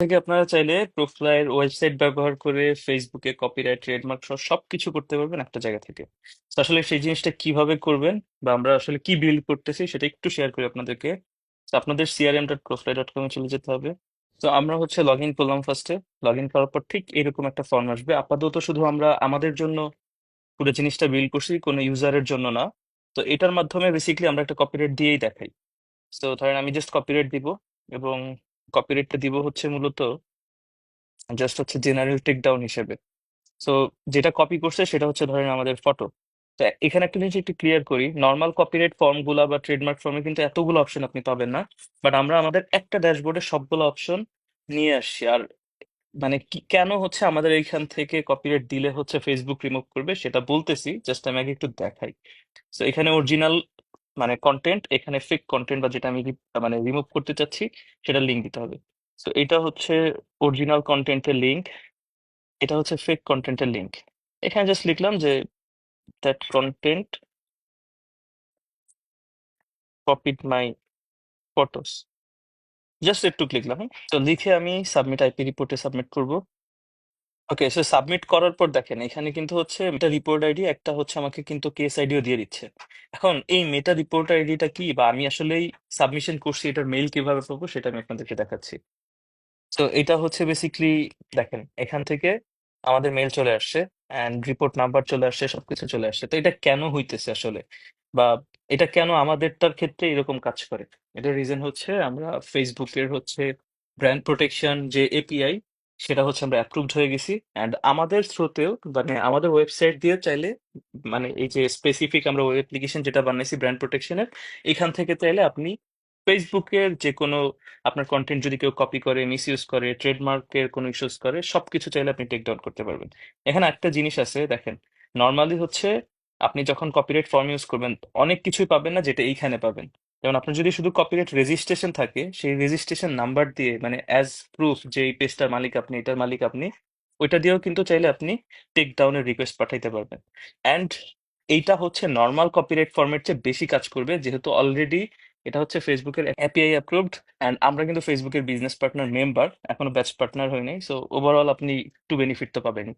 থেকে আপনারা চাইলে প্রোফাইল ওয়েবসাইট ব্যবহার করে ফেসবুকে কপিরাইট ট্রেডমার্ক সহ সবকিছু করতে পারবেন একটা জায়গা থেকে। তো আসলে সেই জিনিসটা কীভাবে করবেন বা আমরা আসলে কি বিল্ড করতেছি সেটা একটু শেয়ার করি আপনাদেরকে। তো আপনাদের সিআরএম ডট প্রোফাইল ডট কমে চলে যেতে হবে। তো আমরা হচ্ছে লগ ইন করলাম ফার্স্টে লগ ইন করার পর ঠিক এরকম একটা ফর্ম আসবে। আপাতত শুধু আমরা আমাদের জন্য পুরো জিনিসটা বিল্ড করছি, কোনো ইউজারের জন্য না। তো এটার মাধ্যমে বেসিক্যালি আমরা একটা কপিরাইট দিয়েই দেখাই। তো ধরেন আমি জাস্ট কপিরাইট দিব এবং কপিরাইটটা দিব হচ্ছে মূলত জাস্ট হচ্ছে জেনারেল টেক ডাউন হিসেবে। সো যেটা কপি করছে সেটা হচ্ছে ধরেন আমাদের ফটো তো এখানে একটা জিনিস একটু ক্লিয়ার করি নর্মাল কপিরাইট ফর্মগুলা বা ট্রেডমার্ক ফর্মে কিন্তু এতগুলো অপশন আপনি পাবেন না বাট আমরা আমাদের একটা ড্যাশবোর্ডে সবগুলো অপশন নিয়ে আসছি। আর মানে কি, কেন হচ্ছে আমাদের এইখান থেকে কপিরাইট দিলে হচ্ছে ফেসবুক রিমুভ করবে সেটা বলতেছি জাস্ট আমি আগে একটু দেখাই। তো এখানে অরিজিনাল মানে কন্টেন্ট এখানে ফেক কন্টেন্ট বা যেটা আমি মানে রিমুভ করতে চাচ্ছি সেটা লিঙ্ক দিতে হবে। তো এটা হচ্ছে অরিজিনাল কন্টেন্টের লিঙ্ক এটা হচ্ছে ফেক কন্টেন্টের লিঙ্ক এখানে জাস্ট লিখলাম যে that content copied my photos just একটু লিখলাম? তো লিখে আমি সাবমিট আইপি রিপোর্টে সাবমিট করব। ওকে সো সাবমিট করার পর দেখেন, এখানে কিন্তু হচ্ছে মেটা রিপোর্ট আইডি একটা হচ্ছে আমাকে কিন্তু কেস আইডিও দিয়ে দিচ্ছে। এখন এই মেটা রিপোর্ট আইডিটা কি বা আমি আসলেই সাবমিশন করছি, এটার মেইল কীভাবে পাবো সেটা আমি আপনাদেরকে দেখাচ্ছি। তো এটা হচ্ছে বেসিকলি দেখেন, এখান থেকে আমাদের মেল চলে আসছে অ্যান্ড রিপোর্ট নাম্বার চলে আসছে, সবকিছু চলে আসছে। তো এটা কেন হইতেছে আসলে? বা এটা কেন আমাদেরটার ক্ষেত্রে এরকম কাজ করে? এটার রিজন হচ্ছে আমরা ফেসবুকের হচ্ছে ব্র্যান্ড প্রোটেকশন যে এপিআই সেটা হচ্ছে আমরা অ্যাপ্রুভড হয়ে গেছি। অ্যান্ড আমাদের থ্রুতেও মানে আমাদের ওয়েবসাইট দিয়ে চাইলে মানে এই যে স্পেসিফিক আমরা ওয়েব অ্যাপ্লিকেশন যেটা বানাইছি ব্র্যান্ড প্রোটেকশনের এখান থেকে চাইলে আপনি ফেসবুকের যে কোনো আপনার কন্টেন্ট যদি কেউ কপি করে মিস ইউজ করে ট্রেডমার্কের কোনো ইস্যুস করে, সবকিছু চাইলে আপনি টেক ডাউন করতে পারবেন। এখানে একটা জিনিস আছে, দেখেন নর্মালি হচ্ছে আপনি যখন কপিরাইট ফর্ম ইউজ করবেন, অনেক কিছুই পাবেন না যেটা এইখানে পাবেন। যেমন আপনার যদি শুধু কপিরাইট রেজিস্ট্রেশন থাকে, সেই রেজিস্ট্রেশন নাম্বার দিয়ে মানে অ্যাজ প্রুফ যে এই পেজটার মালিক আপনি, এটার মালিক আপনি, ওইটা দিয়েও কিন্তু চাইলে আপনি টেক ডাউনের রিকোয়েস্ট পাঠাইতে পারবেন। অ্যান্ড এইটা হচ্ছে নর্মাল কপিরাইট ফর্মের চেয়ে বেশি কাজ করবে, যেহেতু অলরেডি এটা হচ্ছে ফেসবুকের এপিআই অ্যাপ্রুভড অ্যান্ড আমরা কিন্তু ফেসবুকের বিজনেস পার্টনার মেম্বার এখনও ব্যাচ পার্টনার হয়নি সো ওভারঅল আপনি একটু বেনিফিট তো পাবেনই।